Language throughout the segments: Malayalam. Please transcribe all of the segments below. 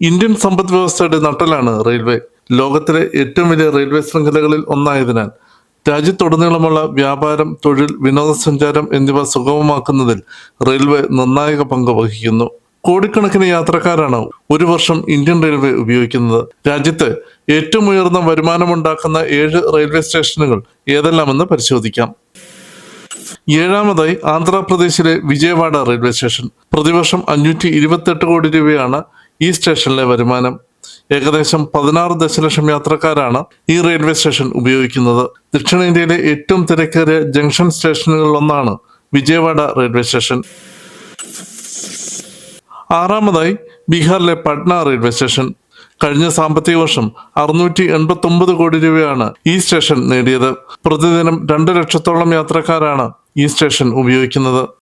ഇന്ത്യൻ സമ്പദ് വ്യവസ്ഥയുടെ നട്ടലാണ് റെയിൽവേ. ലോകത്തിലെ ഏറ്റവും വലിയ റെയിൽവേ ശൃംഖലകളിൽ ഒന്നായതിനാൽ രാജ്യത്തുടനീളമുള്ള വ്യാപാരം തൊഴിൽ വിനോദസഞ്ചാരം എന്നിവ സുഗമമാക്കുന്നതിൽ റെയിൽവേ നിർണായക പങ്ക് വഹിക്കുന്നു. കോടിക്കണക്കിന് യാത്രക്കാരാണ് ഒരു വർഷം ഇന്ത്യൻ റെയിൽവേ ഉപയോഗിക്കുന്നത്. രാജ്യത്ത് ഏറ്റവും ഉയർന്ന വരുമാനമുണ്ടാക്കുന്ന ഏഴ് റെയിൽവേ സ്റ്റേഷനുകൾ ഏതെല്ലാമെന്ന് പരിശോധിക്കാം. ഏഴാമതായി ആന്ധ്രാപ്രദേശിലെ വിജയവാഡ റെയിൽവേ സ്റ്റേഷൻ. പ്രതിവർഷം അഞ്ഞൂറ്റി ഇരുപത്തെട്ട് കോടി രൂപയാണ് ഈ സ്റ്റേഷനിലെ വരുമാനം ഏകദേശം പതിനാറ് ദശലക്ഷം യാത്രക്കാരാണ് ഈ റെയിൽവേ സ്റ്റേഷൻ ഉപയോഗിക്കുന്നത്. ദക്ഷിണേന്ത്യയിലെ ഏറ്റവും തിരക്കേറിയ ജംഗ്ഷൻ സ്റ്റേഷനുകളിലൊന്നാണ് വിജയവാഡ റെയിൽവേ സ്റ്റേഷൻ. ആറാമതായി ബീഹാറിലെ പട്ന റെയിൽവേ സ്റ്റേഷൻ. കഴിഞ്ഞ സാമ്പത്തിക വർഷം അറുന്നൂറ്റി എൺപത്തി ഒമ്പത് കോടി രൂപയാണ് ഈ സ്റ്റേഷൻ നേടിയത്. പ്രതിദിനം രണ്ട് ലക്ഷത്തോളം യാത്രക്കാരാണ് ഈ സ്റ്റേഷൻ ഉപയോഗിക്കുന്നത്.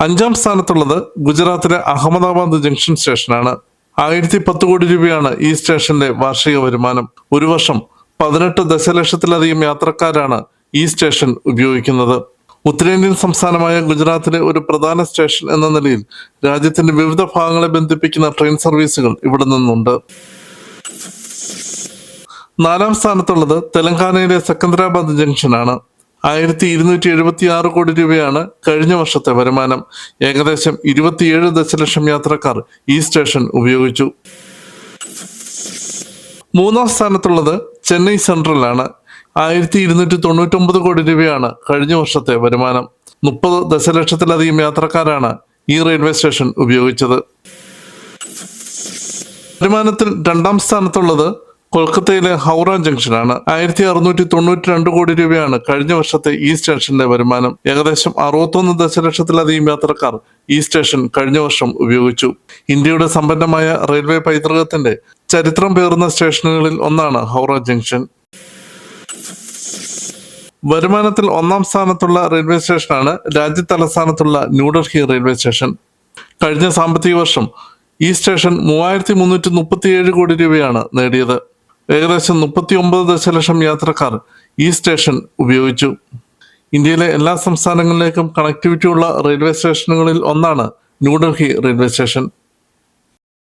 അഞ്ചാം സ്ഥാനത്തുള്ളത് ഗുജറാത്തിലെ അഹമ്മദാബാദ് ജംഗ്ഷൻ സ്റ്റേഷനാണ്. ആയിരത്തി പത്ത് കോടി രൂപയാണ് ഈ സ്റ്റേഷന്റെ വാർഷിക വരുമാനം. ഒരു വർഷം പതിനെട്ട് ദശലക്ഷത്തിലധികം യാത്രക്കാരാണ് ഈ സ്റ്റേഷൻ ഉപയോഗിക്കുന്നത്. ഉത്തരേന്ത്യൻ സംസ്ഥാനമായ ഗുജറാത്തിലെ ഒരു പ്രധാന സ്റ്റേഷൻ എന്ന നിലയിൽ രാജ്യത്തിന്റെ വിവിധ ഭാഗങ്ങളെ ബന്ധിപ്പിക്കുന്ന ട്രെയിൻ സർവീസുകൾ ഇവിടെ നിന്നുണ്ട്. നാലാം സ്ഥാനത്തുള്ളത് തെലങ്കാനയിലെ സെക്കന്ദരാബാദ് ജംഗ്ഷനാണ്. ആയിരത്തി ഇരുന്നൂറ്റി എഴുപത്തി ആറ് കോടി രൂപയാണ് കഴിഞ്ഞ വർഷത്തെ വരുമാനം. ഏകദേശം ഇരുപത്തിയേഴ് ദശലക്ഷം യാത്രക്കാർ ഈ സ്റ്റേഷൻ ഉപയോഗിച്ചു. മൂന്നാം സ്ഥാനത്തുള്ളത് ചെന്നൈ സെൻട്രലാണ്. ആയിരത്തി ഇരുന്നൂറ്റി തൊണ്ണൂറ്റൊമ്പത് കോടി രൂപയാണ് കഴിഞ്ഞ വർഷത്തെ വരുമാനം. മുപ്പത് ദശലക്ഷത്തിലധികം യാത്രക്കാരാണ് ഈ റെയിൽവേ സ്റ്റേഷൻ ഉപയോഗിച്ചത്. വരുമാനത്തിൽ രണ്ടാം സ്ഥാനത്തുള്ളത് കൊൽക്കത്തയിലെ ഹൗറ ജംഗ്ഷനാണ് ആയിരത്തി അറുന്നൂറ്റി തൊണ്ണൂറ്റി രണ്ട് കോടി രൂപയാണ് കഴിഞ്ഞ വർഷത്തെ ഈ സ്റ്റേഷന്റെ വരുമാനം. ഏകദേശം അറുപത്തൊന്ന് ദശലക്ഷത്തിലധികം യാത്രക്കാർ ഈ സ്റ്റേഷൻ കഴിഞ്ഞ വർഷം ഉപയോഗിച്ചു. ഇന്ത്യയുടെ സമ്പന്നമായ റെയിൽവേ പൈതൃകത്തിന്റെ ചരിത്രം പേറുന്ന സ്റ്റേഷനുകളിൽ ഒന്നാണ് ഹൗറ ജംഗ്ഷൻ. വരുമാനത്തിൽ ഒന്നാം സ്ഥാനത്തുള്ള റെയിൽവേ സ്റ്റേഷനാണ് രാജ്യ തലസ്ഥാനത്തുള്ള ന്യൂഡൽഹി റെയിൽവേ സ്റ്റേഷൻ. കഴിഞ്ഞ സാമ്പത്തിക വർഷം ഈ സ്റ്റേഷൻ മൂവായിരത്തി മുന്നൂറ്റി മുപ്പത്തിയേഴ് കോടി രൂപയാണ് നേടിയത്. ഏകദേശം മുപ്പത്തി ഒമ്പത് ദശലക്ഷം യാത്രക്കാർ ഈ സ്റ്റേഷൻ ഉപയോഗിച്ചു. ഇന്ത്യയിലെ എല്ലാ സംസ്ഥാനങ്ങളിലേക്കും കണക്ടിവിറ്റി ഉള്ള റെയിൽവേ സ്റ്റേഷനുകളിൽ ഒന്നാണ് ന്യൂഡൽഹി റെയിൽവേ സ്റ്റേഷൻ.